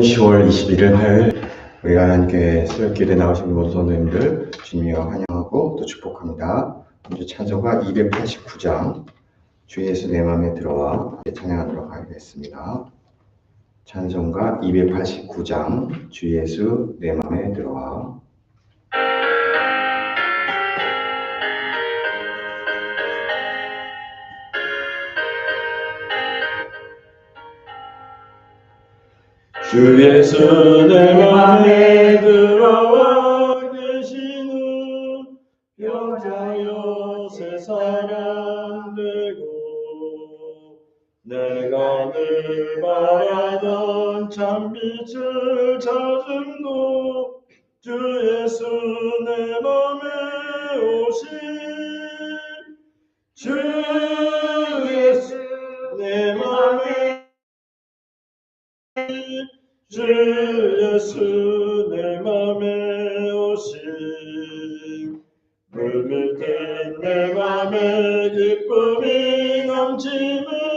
10월 21일 화요일 우리 하나님께 수요일에 나오신 모든 성도님들 주님이와 환영하고 또 축복합니다. 먼저 찬송가 289장 주 예수 내 맘에 들어와 찬양하도록 하겠습니다. 찬송가 289장 주 예수 내 맘에 들어와 주 예수 내 맘에 들어와 계시는 병자여 새 사람 되고 내가 늘 바라던 참빛을 찾음도 주 예수 내 맘에 오신 주 주 예수 내 맘에 오신 물밀듯 내 맘에 기쁨이 넘치는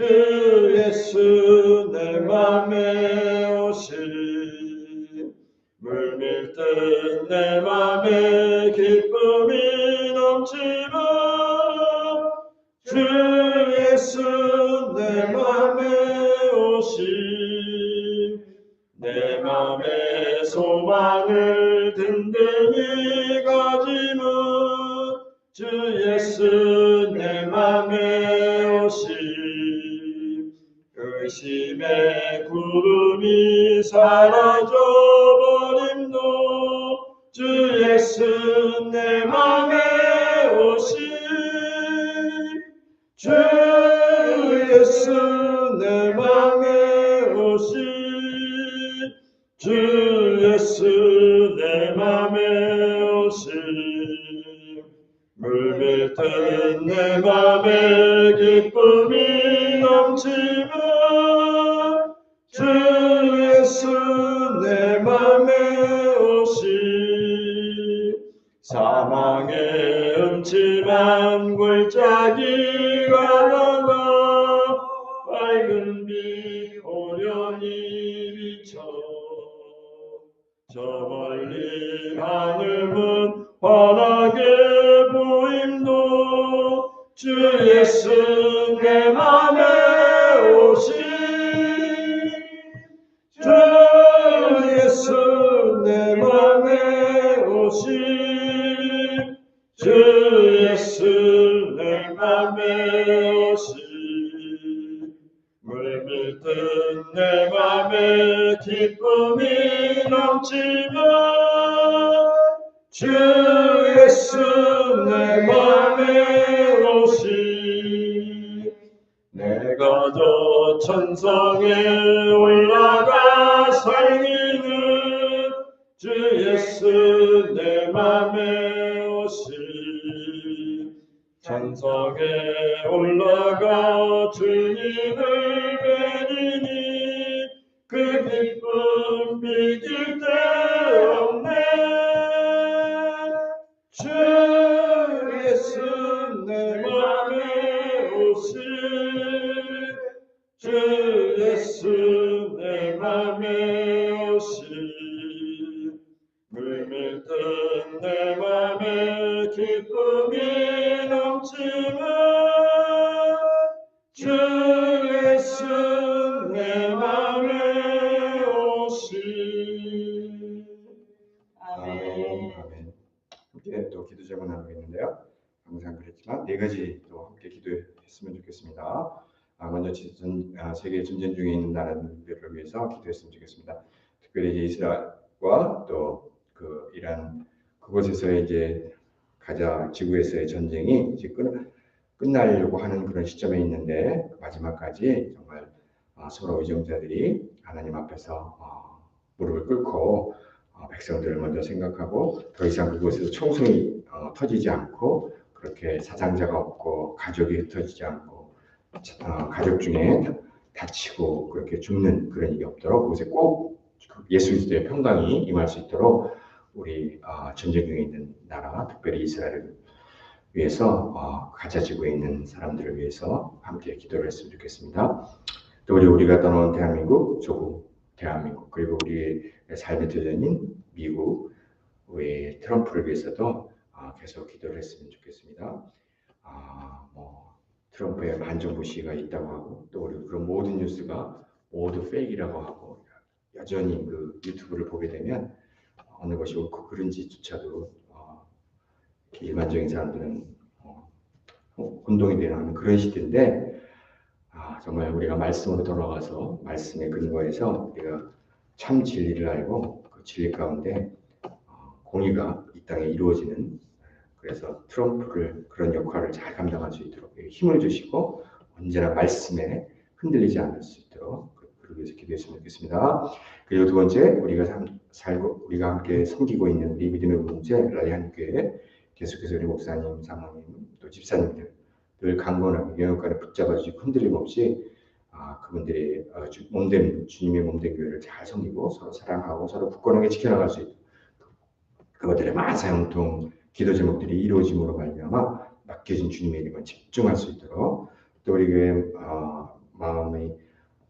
주예 듯내 맘에 기쁨 물밀듯 내 맘에 기쁨이 넘치며 주 예수 내 맘에 오시. 내가 저 천성에 올라가 살기는 주 예수 천성에 올라가 주님을 뵈리니 그 기쁨 비길 데 없네. 주 예수 내 맘에 오시 주 예수 내 맘에 오시 물밀듯 내 맘에 기쁨이 넘치며 주 예수 내 맘에 오시 아멘. 아멘. 함께 또 기도 제목 나누겠는데요. 항상 그랬지만 네 가지 또 함께 기도했으면 좋겠습니다. 아, 먼저 전, 아, 세계 전쟁 중에 있는 나라들을 위해서 기도했으면 좋겠습니다. 특별히 이제 이스라엘과 또 그 이란 그곳에서 이제 가자 지구에서의 전쟁이 이제 끝, 끝나려고 하는 그런 시점에 있는데 마지막까지 정말 어, 서로 의정자들이 하나님 앞에서 어, 무릎을 꿇고 어, 백성들을 먼저 생각하고 더 이상 그곳에서 총성이 어, 터지지 않고 그렇게 사상자가 없고 가족이 흩어지지 않고 어, 가족 중에 다- 다치고 그렇게 죽는 그런 일이 없도록 그곳에 꼭 예수 그리스도의 평강이 임할 수 있도록 우리 어, 전쟁 중에 있는 나라 특별히 이스라엘을 위해서 어, 가자 지구에 있는 사람들을 위해서 함께 기도를 했으면 좋겠습니다. 또 우리 우리가 떠나온 대한민국, 조국 대한민국 그리고 우리의 삶의 도전인 미국 우리 트럼프를 위해서도 아, 계속 기도를 했으면 좋겠습니다. 아, 뭐 트럼프의 반정부 시가 있다고 하고 또 우리 그런 모든 뉴스가 모두 페이크라고 하고 여전히 그 유튜브를 보게 되면 어느 것이 옳고 그른지조차도 어, 일반적인 사람들은 어, 혼동이 되는 그런 시대인데 아, 정말 우리가 말씀으로 돌아가서 말씀에 근거해서 우리가 참 진리를 알고 그 진리 가운데 어, 공의가 이 땅에 이루어지는 그래서 트럼프를 그런 역할을 잘 감당할 수 있도록 힘을 주시고 언제나 말씀에 흔들리지 않을 수 있도록 그- 위해서 기도했으면 좋겠습니다. 그리고 두 번째 우리가 삶- 살고 우리가 함께 섬기고 있는 우리 믿음의 공동체 라이한 교회 계속해서 우리 목사님, 사모님 또 집사님들 늘 강건하게 영역간에 붙잡아 주시고 흔들림 없이 아, 그분들이 어, 주- 몸된 주님의 몸된 교회를 잘 섬기고 서로 사랑하고 서로 굳건하게 지켜나갈 수 있도록 그것들의 만사형통 기도 제목들이 이루어짐으로 말미암아 맡겨진 주님의 이름을 집중할 수 있도록 또 우리 교회 어, 마음이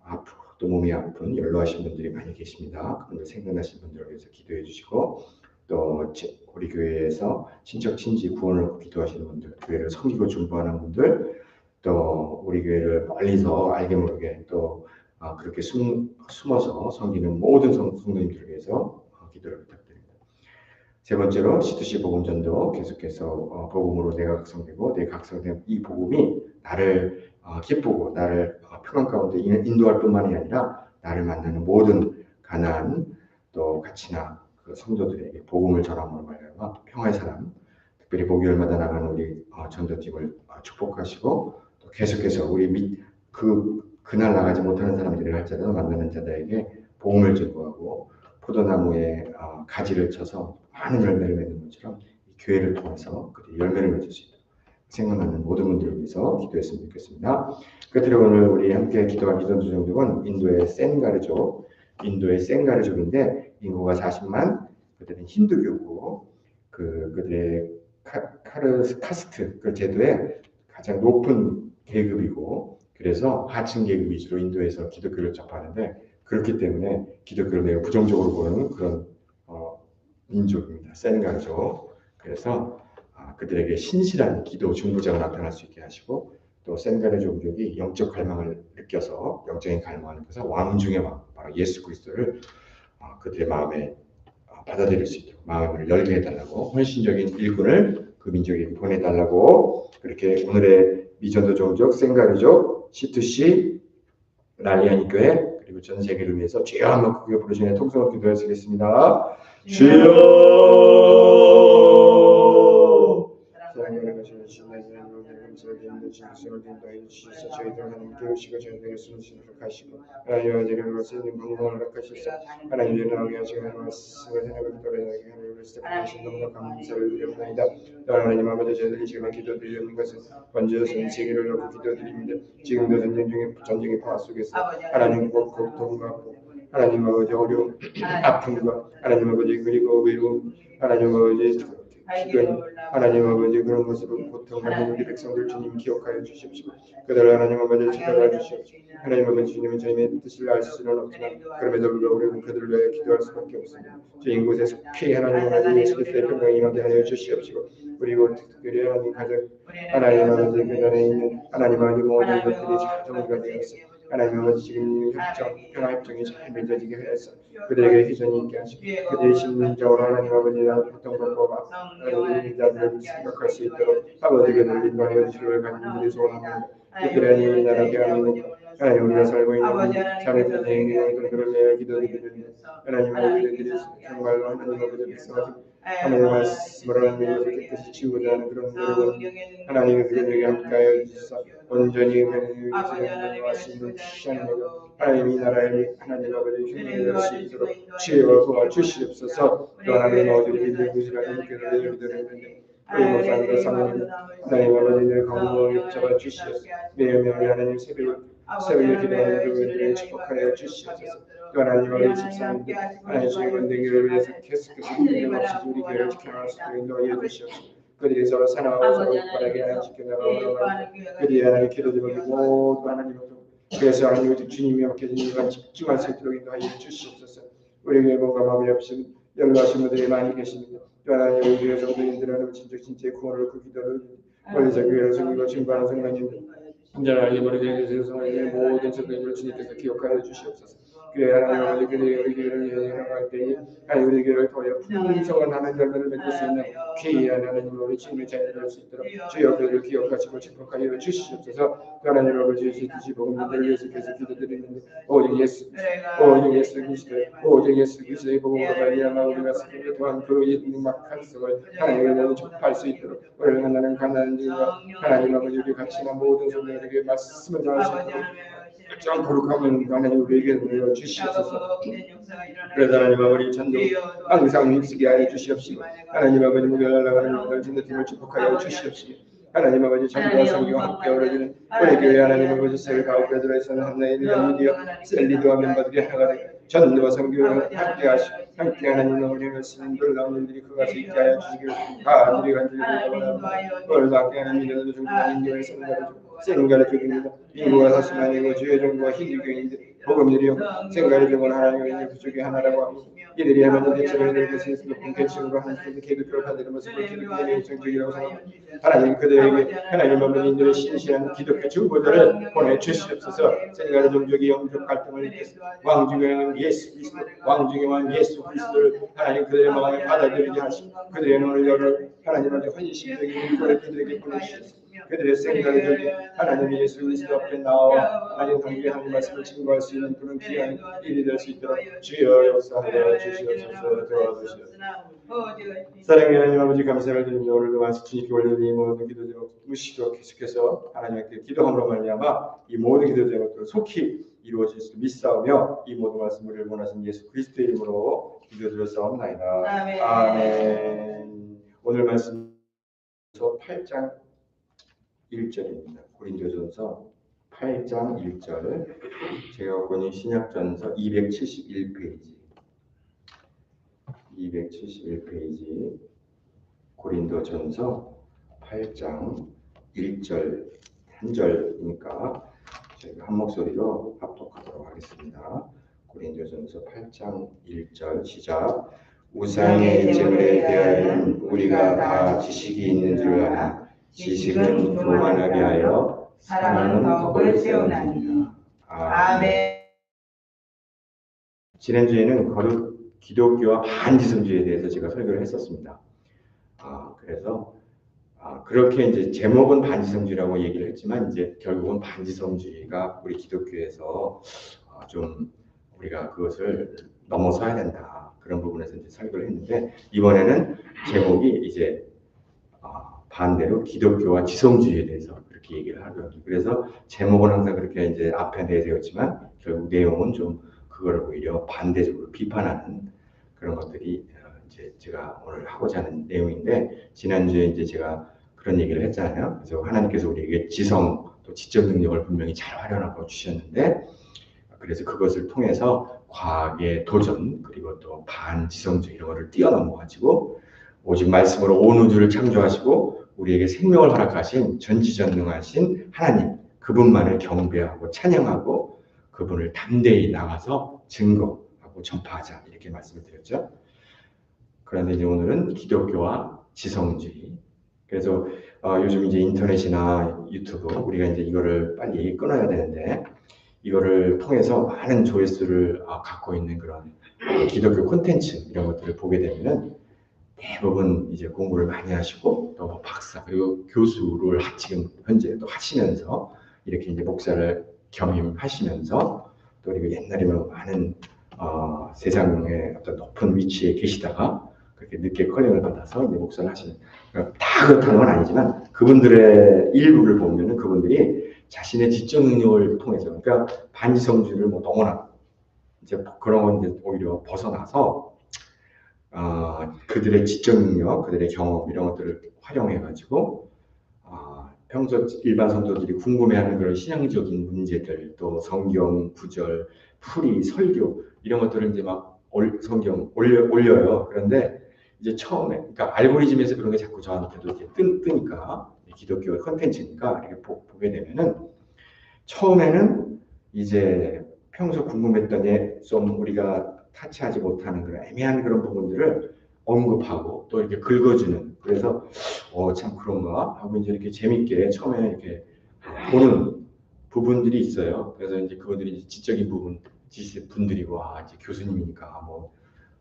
아프고 또 몸이 아픈 연로하신 분들이 많이 계십니다. 그분들 생각나신 분들을 위해서 기도해 주시고 또 지- 우리 교회에서 친척 친지 구원을 얻고 기도하시는 분들, 교회를 섬기고 중보하는 분들, 또 우리 교회를 멀리서 알게 모르게 또 아, 그렇게 숨, 숨어서 섬기는 모든 성- 성도님들을 위해서 어, 기도를 부탁드립니다. 세 번째로 C2C 복음전도 계속해서 어, 복음으로 내가 각성되고 내 각성된 이 복음이 나를 어, 기쁘고 나를 어, 평안 가운데 인- 인도할 뿐만이 아니라 나를 만나는 모든 가난 또 가치나 그 성도들에게 복음을 전함으로 말미암아 평화의 사람 특별히 목요일마다 나가는 우리 어, 전도팀을 어, 축복하시고 또 계속해서 우리 밑, 그 그날 나가지 못하는 사람들을 할지라도 만나는 자들에게 복음을 전구하고 포도나무에 어, 가지를 쳐서 많은 열매를 맺는 것처럼 이 교회를 통해서 그들이 열매를 맺을 수 있도록 생각나는 모든 분들을 위해서 기도했으면 좋겠습니다. 끝으로 오늘 우리 함께 기도할 기도 주정족은 인도의 센가르족, 인도의 센가르족인데 인구가 40만, 그들은 힌두교고 그 그들의 카, 카르 카스트 그 제도의 가장 높은 계급이고 그래서 하층 계급 위주로 인도에서 기독교를 접하는데 그렇기 때문에 기독교를 매우 부정적으로 보는 그런 어, 민족입니다. 센가르족. 그래서 아, 그들에게 신실한 기도 중보자가 나타날 수 있게 하시고 또 센가르 종족이 영적 갈망을 느껴서 영적인 갈망을 느껴서 왕 중의 왕 바로 예수 그리스도를 아, 그들의 마음에 아, 받아들일 수 있도록 마음을 열게 해달라고 헌신적인 일꾼을 그 민족에게 보내달라고 그렇게 오늘의 미전도 종족 센가르족 C2C 라리아니 교회 그리고 전 세계를 위해서 한번 크게 부르시는 통성을 기도해 드리겠습니다. 주여 사랑하는 것을 신나지 않는 감사를 드리는 진수를 인도해 주시서 저희들 하나님 깨우시고 저희들의 순신을 하시고 하나님의 저희를 것을 방법을 락하시사 하나님의 나오게 하시고 하나님의 말씀을 생각을 떠나게 하나님의 스태프하신 너무나 감사를 드립니다 또 하나님 아버지 저희들이 지금 기도 드리는 것은 먼저 전 세계를 놓고 기도 드립니다 지금도 전쟁 중에 전쟁의 파와 속에서 하나님 꼭 고통과 하나님 아버지 어려움 아픔과 하나님 아버지 그리고 외로움 하나님 아버지 기근 하나님 아버지 그런 것으로 고통받는 우리 백성들 주님 기억하여 주십시오. 그들을 하나님 아버지 지켜봐 주십시오. 하나님 아버지 주님은 저희의 뜻을 알 수는 없지만 그럼에도 불구하고 우리는 그들을 위하여 기도할 수밖에 없습니다. 주인 곳에 속히 하나님 아버지 그리스도의 평강이 임하게 하여 주시옵시고 그리고 특별히 하나님 가정 하나님 아버지 그 전에 있는 하나님 아버지 모든 것들이 잘 정리가 되었어. 하나님 아버지 지금 협정 평화 협정이 잘 맺어지게 하여서 그들에게 희전이 있게 하시고 그들의 심리적으로 하나님 아버지 고통받고 하나님 자들을 생각할 수 있도록 아버지 그들을 인도하여 주시기를 간절히 소원합니다. 그들의 하나님 나라 대한민국 하나님 우리가 살고 있는 자네들의 그들을 위하여 기도드리는 하나님 아버지 그들이 정말로 하나님 아버지 백성을 하나님의 말씀을 하나님께서 깨끗이 지우고자 하는 그런 노력은 하나님의 그들에게 함께하여 주시사 온전히 수 있는 귀한 내가 하나님 이 나라의 하나님 아버지 흉내를 낼수 있도록 지혜와 도와 주시옵소서. 또 하나님 믿는 것이라 함께를 내려드리는데 우리 목사님과 사모님 하나님 아버지의 건강을 잡아 주시옵소서. 매일매일 하나님 새벽 새벽에 기도하는 그분들을 축복하여 주시옵소서. 또 하나님 아버지 집사님들 하나님 주의 건대기를 위해서 계속해서 힘을 없이 우리 교회를 지켜나갈 수 있도록 인도하여 주시옵소서. 그들이 서로 사랑하고 서로 바라게 하나님 지켜나가고 그들이 하나님 기도 제목이 모두 하나님 앞으로 그래서 하나님 오직 주님이 맡겨진 일과 집중할 수 있도록 인도하여 주시옵소서. 우리 교회 뭔가 마음이 없이 연락하신 분들이 많이 계십니다. 또 하나님 우리 교회 성도님들 하나님 진짜 진짜 구원을 그 기도를 멀리서 교회를 섬기고 증거하는 성도님들 하나님 우리 교회에서 하나님의 모든 성도님을 주님께서 기억하여 주시옵소서 하나님 교회 우리 교회를 나갈 때에 하나님 우리 교회를 통하여 풍성한 하나님 열매를 맺을 수 있는 귀한 하나님 우리 주님의 자녀를 할수 있도록 주여 교회를 기억하시고 축복하여 주시옵소서 또 하나님 아버지 뜻이 복음들을 위해서 계속 기도드리는데 오직 예수 오직 예수 그리스도 오직 예수 그리스도의 복음으로 말미암아 우리가 스스로 또한 그 막한 속을 하나님의 모든 접할 수 있도록 우리를 만나는 가난한 자와 하나님 아버지 우리 같이 난 모든 성도들에게 말씀을 있도록 참 거룩하면 하나님 우리에게 내려 주시옵소서. 그래서 하나님 아버지 전도 항상 힘쓰게 하여 주시옵시고 하나님 아버지 무결 나가는 분들 진도팀을 축복하여 주시옵시고 하나님 아버지 전도와 성경과 함께 어우러지는 우리 교회 하나님 아버지 셀 가운데 들어있는 하나의 연미디어 셀리드와 멤버들이 하나가 되고 전도와 성경을 함께 하시고 함께 하나님 아버지 말씀 놀라운 일들이 그것을 있게 하여 주시기를 간절히 간절히 원합니다. 오늘도 함께 하나님 믿어도 중요한 교회 성가를 생가를 드립니다 사실 아니고 주의 정부와 힌두교인들 복음들이요 생가를 주고 하나님의 그 중에 하나라고 하고 이들이 하나님 대체를 내듯이 높은 계층으로 하나님께서 계급으로 받는 모습을 기독교의 일정적이라고 생각합니다. 하나님 그들에게 하나님 아버지들의 신실한 기독교 중보들을 보내주시옵소서. 생가의 종족이 영적 갈등을 일으켜서 왕중에는 예수 그리스도 왕중의 왕 예수 그리스도를 하나님 그들의 마음에 받아들이게 하시고 그들의 눈을 열어 하나님 아버지 헌신적인 일꾼을 그들에게 보내주시옵소서 그들의 생각을 들고 하나님 예수 그리스도 앞에 나와 하나님 관계 하나님 말씀을 증거할 수 있는 그런 귀한 일이 될 수 있도록 주여 역사하여 주시옵소서. 도와주시옵소서. 사랑의 하나님 아버지 감사를 드립니다 오늘도 말씀 주님께 올려드린 이 모든 기도 제목 무시도 계속해서 하나님께 기도함으로 말미암아 이 모든 기도 제목들 속히 이루어질 수 믿사오며 이 모든 말씀을 원하신 예수 그리스도의 이름으로 기도드렸사옵나이다. 아멘. 아멘. 오늘 말씀 8장 1절입니다. 고린도전서 8장 1절 제가 있는 신약전서 271페이지 271페이지 고린도전서 8장 1절 한 절이니까 저희가 한 목소리로 합독하도록 하겠습니다. 고린도전서 8장 1절 시작 우상의 제물에 대하여는 우리가 다 지식이 있는 줄 아나 지식은 교만하게 하여 사랑은 덕을 세우나니 아멘. 지난주에는 거룩 기독교와 반지성주의에 대해서 제가 설교를 했었습니다. 아, 그래서 아, 그렇게 이제 제목은 반지성주의라고 얘기를 했지만 이제 결국은 반지성주의가 우리 기독교에서 어, 좀 우리가 그것을 넘어서야 된다 그런 부분에서 이제 설교를 했는데 이번에는 제목이 이제 어, 반대로 기독교와 지성주의에 대해서 그렇게 얘기를 하더라고요. 그래서 제목은 항상 그렇게 이제 앞에 내세웠지만 결국 내용은 좀 그거를 오히려 반대적으로 비판하는 그런 것들이 어, 이제 제가 오늘 하고자 하는 내용인데 지난주에 이제 제가 그런 얘기를 했잖아요. 그래서 하나님께서 우리에게 지성 또 지적 능력을 분명히 잘 활용하고 주셨는데 그래서 그것을 통해서 과학의 도전 그리고 또 반지성적 이런 거를 뛰어넘어 가지고 오직 말씀으로 온 우주를 창조하시고 우리에게 생명을 허락하신 전지전능하신 하나님 그분만을 경배하고 찬양하고 그분을 담대히 나가서 증거하고 전파하자 이렇게 말씀을 드렸죠. 그런데 이제 오늘은 기독교와 지성주의. 그래서 어, 요즘 이제 인터넷이나 유튜브 우리가 이제 이거를 빨리 끊어야 되는데 이거를 통해서 많은 조회수를 어, 갖고 있는 그런 기독교 콘텐츠 이런 것들을 보게 되면은 대부분 이제 공부를 많이 하시고 또뭐 박사 그리고 교수를 하- 지금 현재 또 하시면서 이렇게 이제 목사를 겸임하시면서 또 그리고 옛날에는 많은 어, 세상의 어떤 높은 위치에 계시다가 그렇게 늦게 컬링을 받아서 이제 목사를 하시는 그러니까 다 그렇다는 건 아니지만 그분들의 일부를 보면은 그분들이 자신의 지적 능력을 통해서 그러니까 반지성주의를 뭐 너무나 이제 그런 건 이제 오히려 벗어나서 어, 그들의 지적 능력, 그들의 경험 이런 것들을 활용해 가지고 어, 평소 일반 성도들이 궁금해하는 그런 신앙적인 문제들 또 성경 구절, 풀이, 설교 이런 것들을 이제 막 올- 성경 올려 올려요. 그런데 이제 처음에 그러니까 알고리즘에서 그런 게 자꾸 저한테도 이제 뜨, 뜨니까 기독교 컨텐츠니까 이렇게 보, 보게 되면은 처음에는 이제 평소 궁금했던 예, 좀 우리가 타치하지 못하는 그런 애매한 그런 부분들을 언급하고 또 이렇게 긁어주는 그래서 어 참 그런가 하고 이제 이렇게 재밌게 처음에 이렇게 보는 부분들이 있어요. 그래서 이제 그분들이 이제 지적인 부분 지식 분들이고 아 이제 교수님이니까 뭐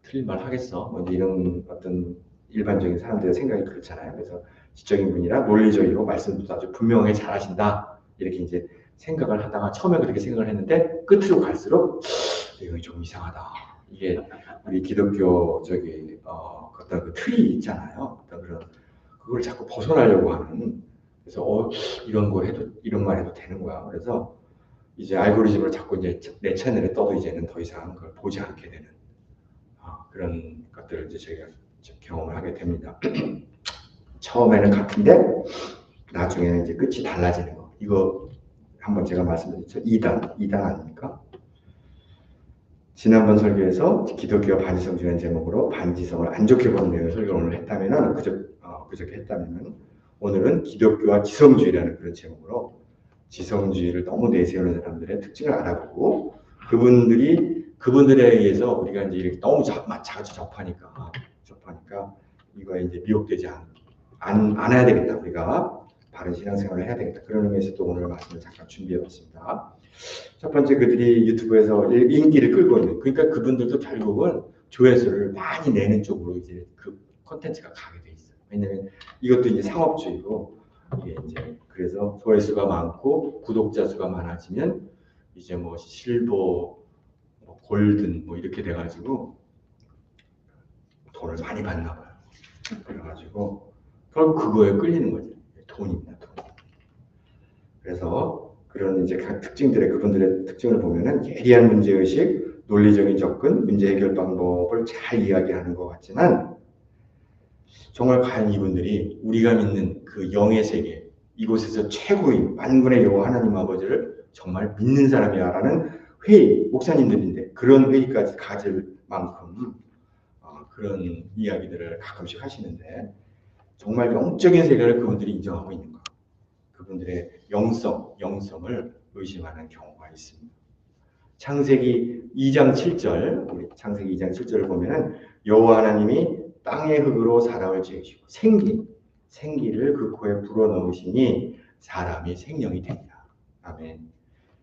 틀린 말 하겠어 뭐 이런 어떤 일반적인 사람들의 생각이 그렇잖아요. 그래서 지적인 분이라 논리적이고 말씀도 아주 분명하게 잘하신다 이렇게 이제 생각을 하다가 처음에 그렇게 생각을 했는데 끝으로 갈수록 이거 좀 이상하다. 이게 우리 기독교 저기 어, 어떤 그 틀이 있잖아요. 어떤 그런 그걸 자꾸 벗어나려고 하는 그래서 어 이런 거 해도 이런 말 해도 되는 거야. 그래서 이제 알고리즘을 자꾸 이제 내 채널에 떠도 이제는 더 이상 그걸 보지 않게 되는 어, 그런 것들을 이제 저희가 경험을 하게 됩니다. 처음에는 같은데 나중에는 이제 끝이 달라지는 거. 이거 한번 제가 말씀드렸죠. 2단, 2단 아닙니까? 지난번 설교에서 기독교와 반지성주의라는 제목으로 반지성을 안 좋게 보는 내용의 설교를 했다면은 그저 어, 그저께 했다면은 오늘은 기독교와 지성주의라는 그런 제목으로 지성주의를 너무 내세우는 사람들의 특징을 알아보고 그분들이 그분들에 의해서 우리가 이제 이렇게 너무 자, 자주 접하니까 접하니까 이거에 이제 미혹되지 않, 안, 않아야 되겠다 우리가 바른 신앙생활을 해야 되겠다 그런 의미에서 또 오늘 말씀을 잠깐 준비해봤습니다. 첫 번째 그들이 유튜브에서 일- 인기를 끌고 있는 그러니까 그분들도 결국은 조회수를 많이 내는 쪽으로 이제 그 콘텐츠가 가게 돼 있어요. 왜냐면 이것도 이제 상업주의고 이게 이제 그래서 조회수가 많고 구독자 수가 많아지면 이제 뭐 실버, 뭐 골든 뭐 이렇게 돼가지고 돈을 많이 받나 봐요. 그래가지고 결국 그거에 끌리는 거지. 돈입니다, 돈. 그래서 그런 이제 각 특징들의 그분들의 특징을 보면은 예리한 문제 의식, 논리적인 접근, 문제 해결 방법을 잘 이야기하는 것 같지만 정말 과연 이분들이 우리가 믿는 그 영의 세계 이곳에서 최고인 만군의 여호와 하나님 아버지를 정말 믿는 사람이야라는 회의 목사님들인데 그런 회의까지 가질 만큼 어, 그런 이야기들을 가끔씩 하시는데 정말 영적인 세계를 그분들이 인정하고 있는가? 그분들의 영성, 영성을 의심하는 경우가 있습니다. 창세기 2장 7절, 우리 창세기 2장 7절을 보면은 여호와 하나님이 땅의 흙으로 사람을 지으시고 생기, 생기를 그 코에 불어넣으시니 사람이 생명이 되니라. 아멘.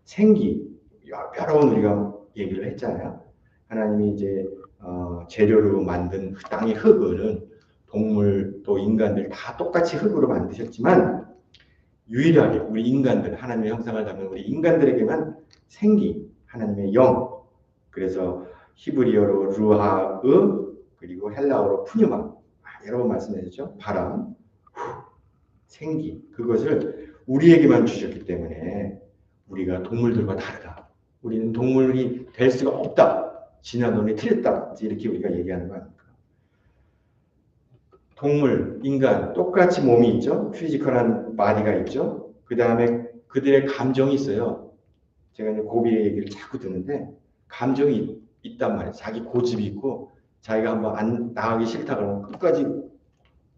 생기, 여러 번 우리가 얘기를 했잖아요. 하나님이 이제 어, 재료로 만든 땅의 흙은 동물 또 인간들 다 똑같이 흙으로 만드셨지만 유일하게 우리 인간들 하나님의 형상을 담은 우리 인간들에게만 생기 하나님의 영 그래서 히브리어로 루하으 그리고 헬라어로 푸뉴마 아, 여러 번 말씀하셨죠? 바람 후, 생기 그것을 우리에게만 주셨기 때문에 우리가 동물들과 다르다. 우리는 동물이 될 수가 없다. 진화론이 틀렸다. 이렇게 우리가 얘기하는 거 아닙니까 동물, 인간 똑같이 몸이 있죠. 피지컬한 바디가 있죠. 그 다음에 그들의 감정이 있어요. 제가 이제 고비의 얘기를 자꾸 듣는데 감정이 있단 말이에요. 자기 고집이 있고 자기가 한번 안 나가기 싫다 그러면 끝까지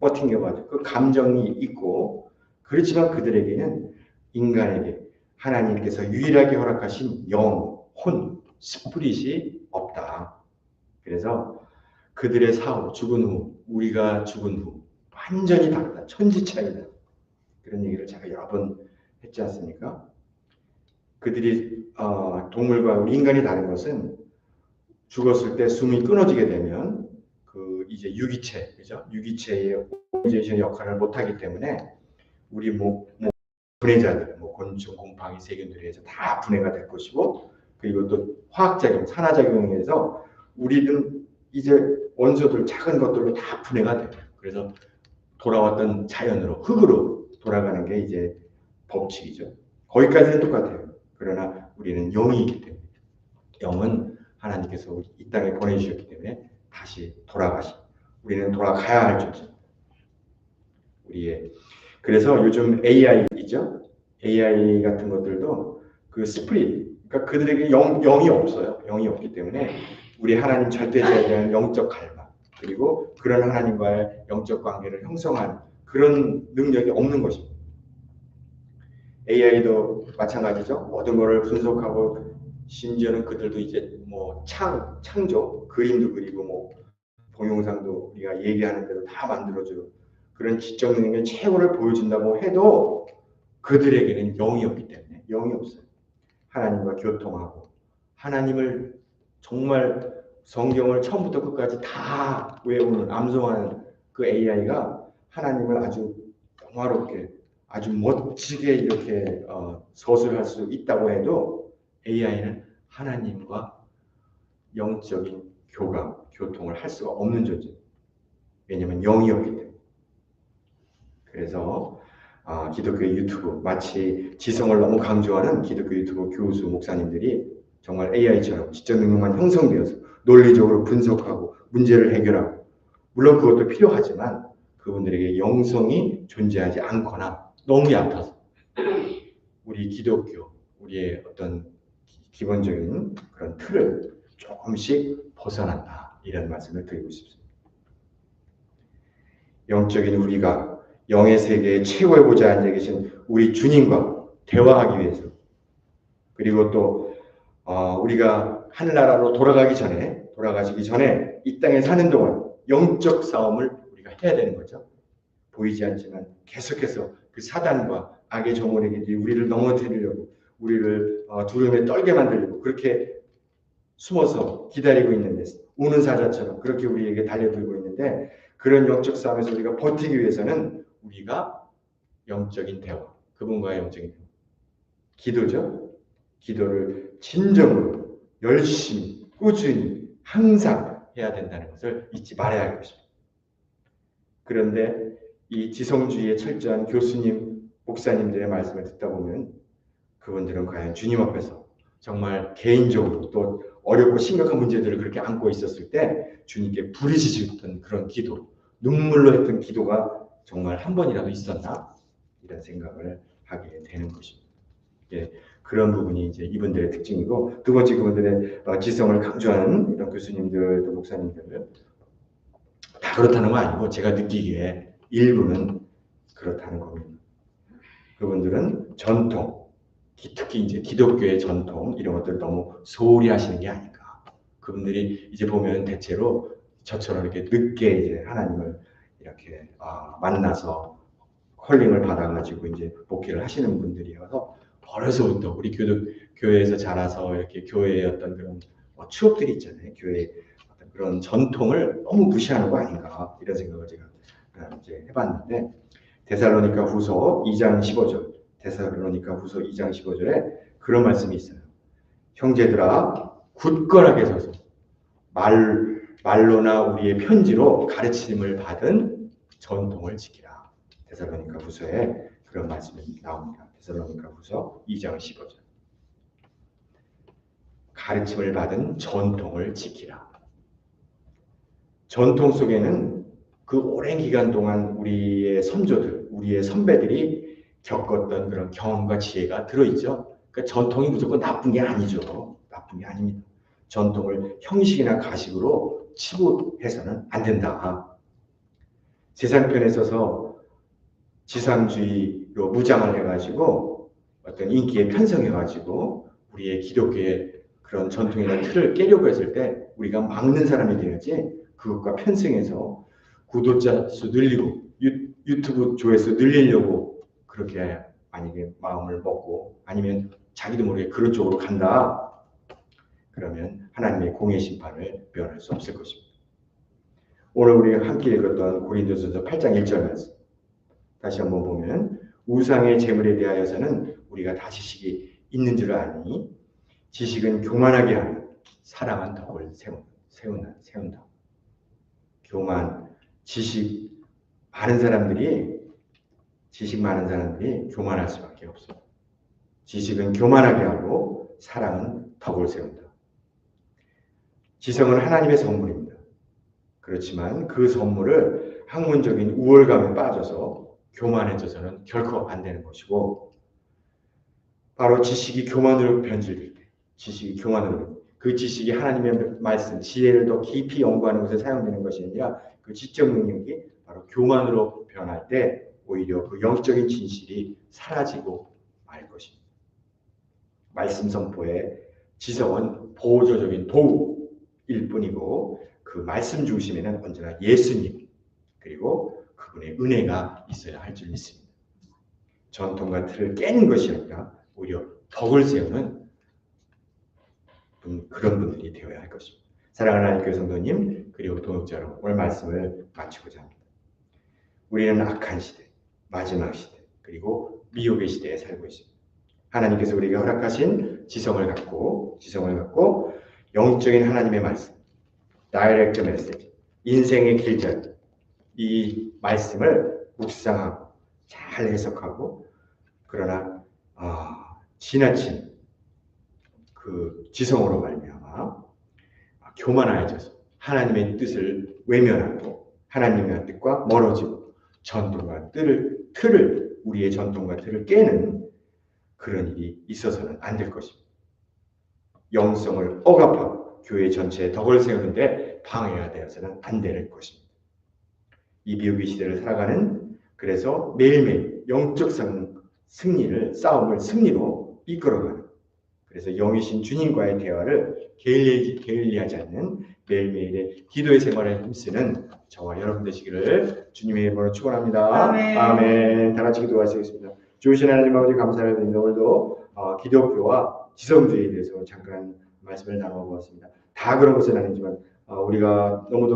버팅겨가지고 그 감정이 있고 그렇지만 그들에게는 인간에게 하나님께서 유일하게 허락하신 영, 혼, 스프릿이 없다. 그래서 그들의 사후, 죽은 후, 우리가 죽은 후 완전히 다르다. 천지 차이다. 그런 얘기를 제가 여러 번 했지 않습니까? 그들이 어, 동물과 우리 인간이 다른 것은 죽었을 때 숨이 끊어지게 되면 그 이제 유기체, 그죠? 유기체의 오리제이션 역할을 못하기 때문에 우리 뭐, 뭐 분해자들, 뭐 곤충, 곰팡이, 세균들에 의해서 다 분해가 될 것이고 그리고 또 화학작용, 산화작용에 의해서 우리는 이제 원소들 작은 것들로 다 분해가 돼요. 그래서 돌아왔던 자연으로 흙으로 돌아가는 게 이제 법칙이죠. 거기까지는 똑같아요. 그러나 우리는 영이 있기 때문에 영은 하나님께서 이 땅에 보내주셨기 때문에 다시 돌아가시. 우리는 돌아가야 할 존재. 우리의 그래서 요즘 AI이죠. AI 같은 것들도 그 스프릿, 그러니까 그들에게 영, 영이 없어요. 영이 없기 때문에 우리 하나님 절대자에 대한 영적 갈망 그리고 그런 하나님과의 영적 관계를 형성하는 그런 능력이 없는 것입니다. AI도 마찬가지죠. 모든 것을 분석하고 심지어는 그들도 이제 뭐 창, 창조, 그림도 그리고 뭐 동영상도 우리가 얘기하는 대로 다 만들어주고 그런 지적 능력의 최고를 보여준다고 해도 그들에게는 영이 없기 때문에 영이 없어요. 하나님과 교통하고 하나님을 정말 성경을 처음부터 끝까지 다 외우는 암송하는 그 AI가 하나님을 아주 영화롭게 아주 멋지게 이렇게 어, 서술할 수 있다고 해도 AI는 하나님과 영적인 교감, 교통을 할 수가 없는 존재. 왜냐하면 영이 없기 때문에. 그래서 아, 기독교 유튜브 마치 지성을 너무 강조하는 기독교 유튜브 교수 목사님들이 정말 AI처럼 지적 능력만 형성되어서 논리적으로 분석하고 문제를 해결하고 물론 그것도 필요하지만 그분들에게 영성이 존재하지 않거나 너무 얕아서 우리 기독교 우리의 어떤 기본적인 그런 틀을 조금씩 벗어난다 이런 말씀을 드리고 싶습니다. 영적인 우리가 영의 세계의 최고의 보좌에 앉아 계신 우리 주님과 대화하기 위해서 그리고 또 어, 우리가 하늘나라로 돌아가기 전에 돌아가시기 전에 이 땅에 사는 동안 영적 싸움을 우리가 해야 되는 거죠. 보이지 않지만 계속해서 그 사단과 악의 정원에게 우리를 넘어뜨리려고 우리를 어, 두려움에 떨게 만들려고 그렇게 숨어서 기다리고 있는데 우는 사자처럼 그렇게 우리에게 달려들고 있는데 그런 영적 싸움에서 우리가 버티기 위해서는 우리가 영적인 대화, 그분과의 영적인 대화, 기도죠. 기도를 진정으로 열심히 꾸준히 항상 해야 된다는 것을 잊지 말아야 할 것입니다. 그런데 이 지성주의의 철저한 교수님, 목사님들의 말씀을 듣다 보면 그분들은 과연 주님 앞에서 정말 개인적으로 또 어렵고 심각한 문제들을 그렇게 안고 있었을 때 주님께 부르짖었던 그런 기도, 눈물로 했던 기도가 정말 한 번이라도 있었나 이런 생각을 하게 되는 것입니다. 예, 그런 부분이 이제 이분들의 특징이고 두 번째 그분들의 어, 지성을 강조하는 이런 교수님들, 또 목사님들 다 그렇다는 거 아니고 제가 느끼기에 일부는 그렇다는 겁니다. 그분들은 전통, 특히 이제 기독교의 전통 이런 것들을 너무 소홀히 하시는 게 아닌가. 그분들이 이제 보면 대체로 저처럼 이렇게 늦게 이제 하나님을 이렇게 아, 만나서 컬링을 받아가지고 이제 복귀를 하시는 분들이어서 어려서부터 우리 교도, 교회에서 자라서 이렇게 교회의 어떤 그런 뭐 추억들이 있잖아요. 교회 어떤 그런 전통을 너무 무시하는 거 아닌가 이런 생각을 제가 이제 해봤는데 데살로니가 후서 2장 15절 데살로니가 후서 2장 15절에 그런 말씀이 있어요. 형제들아 굳건하게 서서 말 말로나 우리의 편지로 가르침을 받은 전통을 지키라. 데살로니가 후서에 그런 말씀이 나옵니다. 데살로니가 후서 2장 15절. 가르침을 받은 전통을 지키라. 전통 속에는 그 오랜 기간 동안 우리의 선조들, 우리의 선배들이 겪었던 그런 경험과 지혜가 들어있죠. 그러니까 전통이 무조건 나쁜 게 아니죠. 나쁜 게 아닙니다. 전통을 형식이나 가식으로 치부해서는 안 된다. 세상편에 있어서 지상주의 로 무장을 해가지고 어떤 인기에 편성해가지고 우리의 기독교의 그런 전통이나 틀을 깨려고 했을 때 우리가 막는 사람이 되어야지 그것과 편승해서 구독자 수 늘리고 유, 유튜브 조회수 늘리려고 그렇게 만약에 마음을 먹고 아니면 자기도 모르게 그런 쪽으로 간다. 그러면 하나님의 공의 심판을 면할 수 없을 것입니다. 오늘 우리가 함께 읽었던 고린도전서 8장 1절 말씀 다시 한번 보면 우상의 재물에 대하여서는 우리가 다 지식이 있는 줄 아니 지식은 교만하게 하는 사랑한 덕을 세운다. 세운다. 교만, 지식 많은 사람들이 지식 많은 사람들이 교만할 수밖에 없어. 지식은 교만하게 하고 사랑은 덕을 세운다. 지성은 하나님의 선물입니다. 그렇지만 그 선물을 학문적인 우월감에 빠져서 교만해져서는 결코 안 되는 것이고 바로 지식이 교만으로 변질될 때 지식이 교만으로 그 지식이 하나님의 말씀, 지혜를 더 깊이 연구하는 것에 사용되는 것이 아니라 그 지적 능력이 바로 교만으로 변할 때 오히려 그 영적인 진실이 사라지고 말 것입니다. 말씀 선포의 지성은 보조적인 도구일 뿐이고 그 말씀 중심에는 언제나 예수님 그리고 그분의 은혜가 있어야 할 줄 믿습니다. 전통과 틀을 깨는 것이 아니라 오히려 덕을 세우는 분, 그런 분들이 되어야 할 것입니다. 사랑하는 하나님 성도님 그리고 동역자 여러분 오늘 말씀을 마치고자 합니다. 우리는 악한 시대, 마지막 시대 그리고 미혹의 시대에 살고 있습니다. 하나님께서 우리에게 허락하신 지성을 갖고 지성을 갖고 영적인 하나님의 말씀, 다이렉트 메시지, 인생의 길절 이 말씀을 묵상하고 잘 해석하고 그러나 아, 지나친 그 지성으로 말미암아 교만해져서 하나님의 뜻을 외면하고 하나님의 뜻과 멀어지고 전통과 틀을, 틀을 우리의 전통과 틀을 깨는 그런 일이 있어서는 안 될 것입니다. 영성을 억압하고 교회 전체에 덕을 세우는데 방해가 되어서는 안 될 것입니다. 이 비유기 시대를 살아가는 그래서 매일매일 영적 성- 승리를 싸움을 승리로 이끌어가는 그래서 영이신 주님과의 대화를 게을리, 게을리하지 않는 매일매일의 기도의 생활에 힘쓰는 저와 여러분 되시기를 주님의 이름으로 축원합니다. 아멘. 다 같이 기도하시겠습니다. 주신 하나님 아버지 감사를 드립니다. 오늘도 어, 기독교와 지성주의에 대해서 잠깐 말씀을 나눠 보았습니다. 다 그런 것은 아니지만 어, 우리가 너무도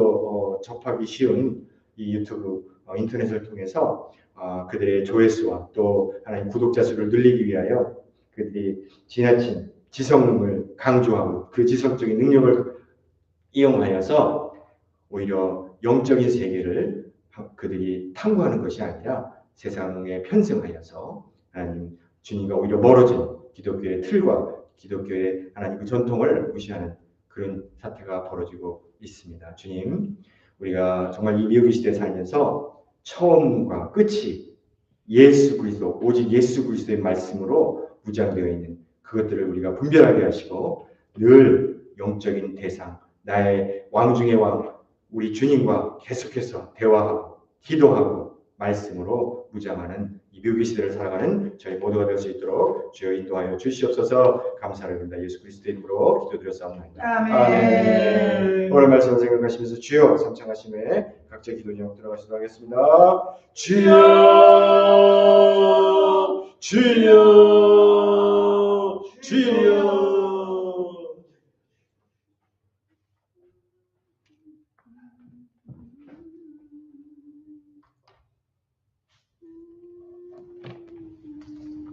어, 접하기 쉬운 이 유튜브 어, 인터넷을 통해서 어, 그들의 조회수와 또 하나님 구독자 수를 늘리기 위하여 그들이 지나친 지성을 강조하고 그 지성적인 능력을 이용하여서 오히려 영적인 세계를 그들이 탐구하는 것이 아니라 세상에 편승하여서 하나님 주님과 오히려 멀어진 기독교의 틀과 기독교의 하나님 그 전통을 무시하는 그런 사태가 벌어지고 있습니다. 주님, 우리가 정말 이 미혹의 시대에 살면서 처음과 끝이 예수 그리스도 오직 예수 그리스도의 말씀으로 무장되어 있는 그것들을 우리가 분별하게 하시고 늘 영적인 대상 나의 왕 중의 왕 우리 주님과 계속해서 대화하고 기도하고 말씀으로 무장하는 이 묘기 시대를 살아가는 저희 모두가 될 수 있도록 주여 인도하여 주시옵소서 감사를 드립니다. 예수 그리스도의 이름으로 기도드렸사옵나이다. 아멘. 오늘 말씀을 생각하시면서 주여 삼창하심에 각자 기도 제목 들어가시도록 하겠습니다. 주여 주여 주여